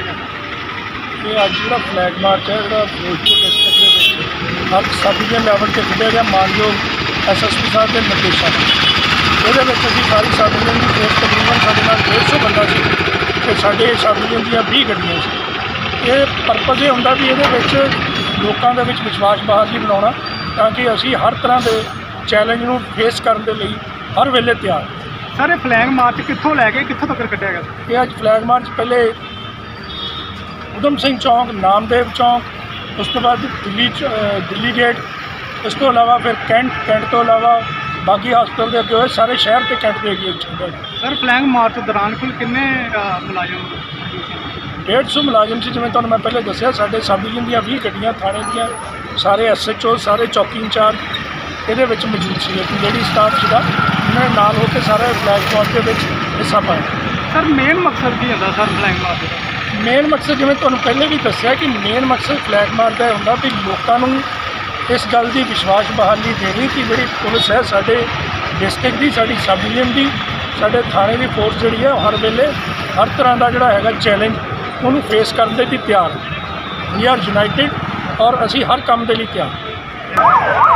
ਇਹ ਅੱਜ ਜਿਹੜਾ ਫਲੈਗ ਮਾਰਚ ਹੈ ਜਿਹੜਾ ਫਿਰੋਜ਼ਪੁਰ ਡਿਸਟ੍ਰਿਕਟ ਦੇ ਵਿੱਚ ਹਰ ਸਭ ਦੇ ਲੈਵਲ ਤੇ ਕੱਢਿਆ ਗਿਆ ਮਾਨਯੋਗ ਐਸਐਸਪੀ ਸਾਹਿਬ ਦੇ ਨਿਰਦੇਸ਼ਾਂ ਇਹਦੇ ਵਿੱਚ ਅਸੀਂ ਸਾਰੀ ਸਬ ਦੀ ਫੋਰਸ ਤਕਰੀਬਨ ਸਾਡੇ ਨਾਲ 150 ਬੰਦਾ ਸੀ ਤੇ ਸਾਡੇ ਸਬ ਡਿਵੀਜ਼ਨ ਦੀਆਂ 20 ਗੱਡੀਆਂ ਸੀ। ਇਹ ਪਰਪਸ ਇਹ ਹੁੰਦਾ ਵੀ ਇਹਦੇ ਵਿੱਚ ਲੋਕਾਂ ਦੇ ਵਿੱਚ ਵਿਸ਼ਵਾਸ ਬਹਾਲੀ ਬਣਾਉਣਾ ਤਾਂ ਕਿ ਅਸੀਂ ਹਰ ਤਰ੍ਹਾਂ ਦੇ ਚੈਲੰਜ ਨੂੰ ਫੇਸ ਕਰਨ ਦੇ ਲਈ ਹਰ ਵੇਲੇ ਤਿਆਰ। ਸਰ ਫਲੈਗ ਮਾਰਚ ਕਿੱਥੋਂ ਲੈ ਕੇ ਕਿੱਥੋਂ ਤੱਕ ਕੱਢਿਆ ਗਿਆ? ਇਹ ਅੱਜ ਫਲੈਗ ਮਾਰਚ ਪਹਿਲੇ ਉਦਮ ਸਿੰਘ ਚੌਂਕ ਨਾਮਦੇਵ ਚੌਂਕ ਉਸ ਤੋਂ ਬਾਅਦ ਦਿੱਲੀ ਚ- ਦਿੱਲੀ ਗੇਟ ਇਸ ਤੋਂ ਇਲਾਵਾ ਫਿਰ ਕੈਂਟ ਕੈਂਟ ਤੋਂ ਇਲਾਵਾ ਬਾਗੀ ਹਸਪਤਾਲ ਦੇ ਅੱਗੇ ਹੋਏ ਸਾਰੇ ਸ਼ਹਿਰ ਤੇ ਕੈਂਟ ਦੇ ਵਿੱਚ ਹੁੰਦਾ ਸਰ ਫਲੈਗ ਮਾਰਚ ਦੌਰਾਨ ਕੁੱਲ ਕਿੰਨੇ ਮੁਲਾਜ਼ਮ 150 ਮੁਲਾਜ਼ਮ ਸੀ ਜਿਵੇਂ ਤੁਹਾਨੂੰ ਮੈਂ ਪਹਿਲੇ ਦੱਸਿਆ ਸਾਡੇ ਸਬ ਡਿਵੀਜ਼ਨ ਦੀਆਂ 20 ਗੱਡੀਆਂ ਥਾਣੇ ਦੀਆਂ ਸਾਰੇ ਐਸਐਚਓ ਸਾਰੇ ਚੌਕੀ ਇੰਚਾਰਜ ਇਹਦੇ ਵਿੱਚ ਮੌਜੂਦ ਸੀ। ਲੇਡੀ ਸਟਾਫ ਸੀਗਾ ਉਹਨਾਂ ਨੇ ਨਾਲ ਹੋ ਕੇ ਸਾਰੇ ਫਲੈਗ ਮਾਰਚ ਦੇ ਵਿੱਚ ਹਿੱਸਾ ਪਾਇਆ। ਸਰ ਮੇਨ ਮਕਸਦ ਕੀ ਹੁੰਦਾ ਸਰ ਫਲੈਗ ਮਾਰਚ ਦਾ? ਮੇਨ ਮਕਸਦ ਜਿਵੇਂ ਤੁਹਾਨੂੰ ਪਹਿਲੇ ਵੀ ਦੱਸਿਆ ਕਿ ਮੇਨ ਮਕਸਦ ਫਲੈਗ ਮਾਰਚ ਦਾ ਇਹ ਹੁੰਦਾ ਵੀ ਲੋਕਾਂ ਨੂੰ ਇਸ ਗੱਲ ਦੀ ਵਿਸ਼ਵਾਸ ਬਹਾਲੀ ਦੇਣੀ ਕਿ ਜਿਹੜੀ ਪੁਲਿਸ ਹੈ ਸਾਡੇ ਡਿਸਟ੍ਰਿਕਟ ਦੀ, ਸਾਡੀ ਸਬ ਡਿਵੀਜ਼ਨ ਦੀ, ਸਾਡੇ ਥਾਣੇ ਦੀ ਫੋਰਸ ਜਿਹੜੀ ਹੈ ਹਰ ਵੇਲੇ ਹਰ ਤਰ੍ਹਾਂ ਦਾ ਜਿਹੜਾ ਹੈਗਾ ਚੈਲੰਜ ਉਹਨੂੰ ਫੇਸ ਕਰਨ ਦੇ ਲਈ ਤਿਆਰ। ਵੀ ਆਰ ਯੂਨਾਈਟਿਡ ਔਰ ਅਸੀਂ ਹਰ ਕੰਮ ਦੇ ਲਈ ਤਿਆਰ।